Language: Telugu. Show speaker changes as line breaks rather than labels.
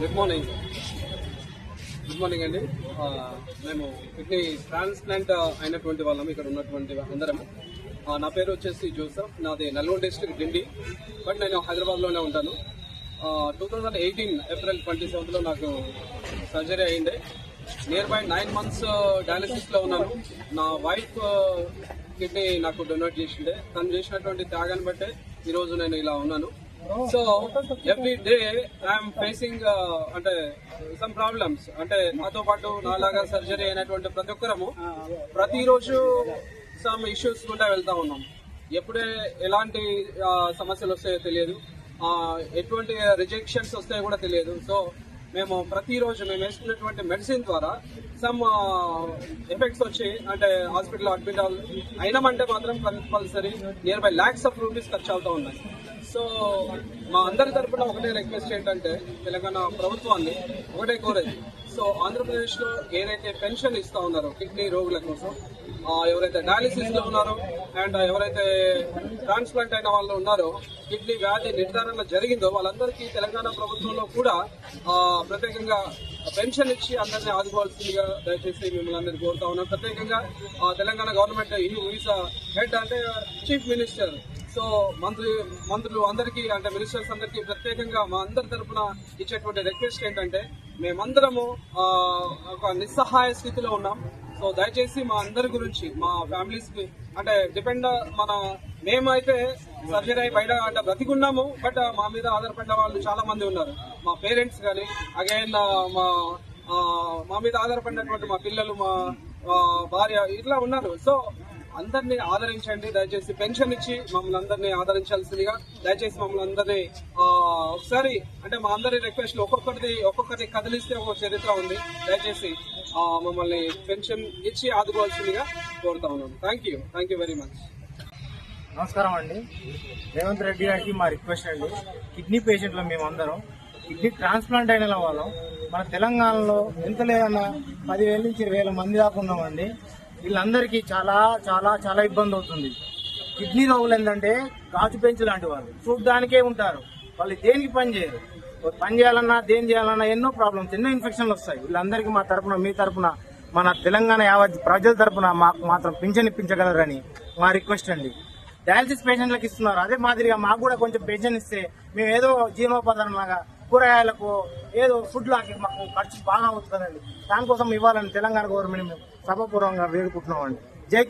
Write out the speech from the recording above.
గుడ్ మార్నింగ్ గుడ్ మార్నింగ్ అండి. మేము కిడ్నీ ట్రాన్స్ప్లాంట్ అయినటువంటి వాళ్ళం ఇక్కడ ఉన్నటువంటి అందరం నా పేరు వచ్చేసి జోసఫ్ నాది నల్గొండ డిస్ట్రిక్ట్ డిండి బట్ నేను హైదరాబాద్లోనే ఉంటాను. Two thousand eighteen April twenty సెవెంత్లో నాకు సర్జరీ అయింది. నియర్ బై నైన్ మంత్స్ డయాలసిస్లో ఉన్నాను. నా వైఫ్ కిడ్నీ నాకు డొనేట్ చేసిండే తను చేసినటువంటి త్యాగాన్ని బట్టే ఈరోజు నేను ఇలా ఉన్నాను. So every day I'm facing అంటే సమ్ ప్రాబ్లమ్స్ అంటే నాతో పాటు నాలాగా సర్జరీ అయినటువంటి ప్రతి ఒక్కరము ప్రతిరోజు సమ్ ఇష్యూస్ గుండా వెళ్తా ఉన్నాం. ఎప్పుడే ఎలాంటి సమస్యలు వస్తాయో తెలియదు. ఎటువంటి రిజెక్షన్స్ వస్తాయో కూడా తెలియదు. సో మేము ప్రతిరోజు మేము వేసుకున్నటువంటి మెడిసిన్ ద్వారా సమ్ ఎఫెక్ట్స్ వచ్చి అంటే హాస్పిటల్ అడ్మిట్ అయినామంటే మాత్రం compulsory near by lakhs of rupees ఖర్చు అవుతూ ఉన్నాయి. సో మా అందరి తరపున ఒకటే రిక్వెస్ట్ ఏంటంటే తెలంగాణ ప్రభుత్వాన్ని ఒకటే కోరేది సో ఆంధ్రప్రదేశ్లో ఏదైతే పెన్షన్ ఇస్తూ ఉన్నారో కిడ్నీ రోగుల కోసం ఎవరైతే డయాలిసిస్లో ఉన్నారో అండ్ ఎవరైతే ట్రాన్స్ప్లాంట్ అయిన వాళ్ళు ఉన్నారో కిడ్నీ వ్యాధి నిర్ధారణ జరిగిందో వాళ్ళందరికీ తెలంగాణ ప్రభుత్వంలో కూడా ప్రత్యేకంగా పెన్షన్ ఇచ్చి అందరినీ ఆదుకోవాల్సిందిగా దయచేసి మిమ్మల్ని అందరినీ కోరుతా ఉన్నాం. ప్రత్యేకంగా తెలంగాణ గవర్నమెంట్ ఈ హెడ్ అంటే చీఫ్ మినిస్టర్ సో మంత్రి మంత్రులు అందరికీ అంటే మినిస్టర్స్ అందరికీ ప్రత్యేకంగా మా అందరి తరపున ఇచ్చేటువంటి రిక్వెస్ట్ ఏంటంటే మేమందరము ఒక నిస్సహాయ స్థితిలో ఉన్నాం. సో దయచేసి మా అందరి గురించి మా ఫ్యామిలీస్కి అంటే డిపెండ్ మన మేమైతే సర్జరీ అయి బయట అంటే బ్రతికున్నాము బట్ మా మీద ఆధారపడిన వాళ్ళు చాలా మంది ఉన్నారు. మా పేరెంట్స్ కానీ అగైన్ మా మా మీద ఆధారపడినటువంటి మా పిల్లలు మా భార్య ఇట్లా ఉన్నారు. సో అందరినీ ఆదరించండి. దయచేసి పెన్షన్ ఇచ్చి మమ్మల్ని అందరినీ ఆదరించాల్సిందిగా దయచేసి మమ్మల్ని అందరినీ ఒకసారి అంటే మా అందరి రిక్వెస్ట్ ఒక్కొక్కటి ఒక్కొక్కటి కదిలిస్తే ఒక చరిత్ర ఉంది. దయచేసి మమ్మల్ని పెన్షన్ ఇచ్చి ఆదుకోవాల్సిందిగా కోరుతా ఉన్నాను thank you thank you very much
నమస్కారం అండి. రేవంత్ రెడ్డి గారికి మా రిక్వెస్ట్ అండి. కిడ్నీ పేషెంట్లు మేమందరం. కిడ్నీ ట్రాన్స్ప్లాంట్ అయిన వాళ్ళం. మన తెలంగాణలో ఎంత లేదన్నా పదివేల నుంచి వేల మంది దాకా ఉన్నామండి. వీళ్ళందరికీ చాలా చాలా చాలా ఇబ్బంది అవుతుంది. కిడ్నీ రోగులు ఏంటంటే గాజు పెంచు లాంటి వాళ్ళు. చూడ్డానికే ఉంటారు. వాళ్ళు దేనికి పని చేయరు. పని చేయాలన్నా దేని చేయాలన్నా ఎన్నో ప్రాబ్లమ్స్ ఎన్నో ఇన్ఫెక్షన్లు వస్తాయి. వీళ్ళందరికీ మా తరపున మీ తరపున మన తెలంగాణ యావత్ ప్రజల తరపున మాకు మాత్రం పింఛన్ ఇప్పించగలరని మా రిక్వెస్ట్ అండి. డయాలసిస్ పేషెంట్లకు ఇస్తున్నారు. అదే మాదిరిగా మాకు కూడా కొంచెం పెన్షన్ ఇస్తే మేము ఏదో జీవనోపాధి లాగా కూరగాయలకు ఏదో ఫుడ్ లాకి మాకు ఖర్చు బాగా అవుతుందండి. దానికోసం ఇవ్వాలని తెలంగాణ గవర్నమెంట్ మేము సభాపూర్వకంగా వేడుకుంటున్నామండి.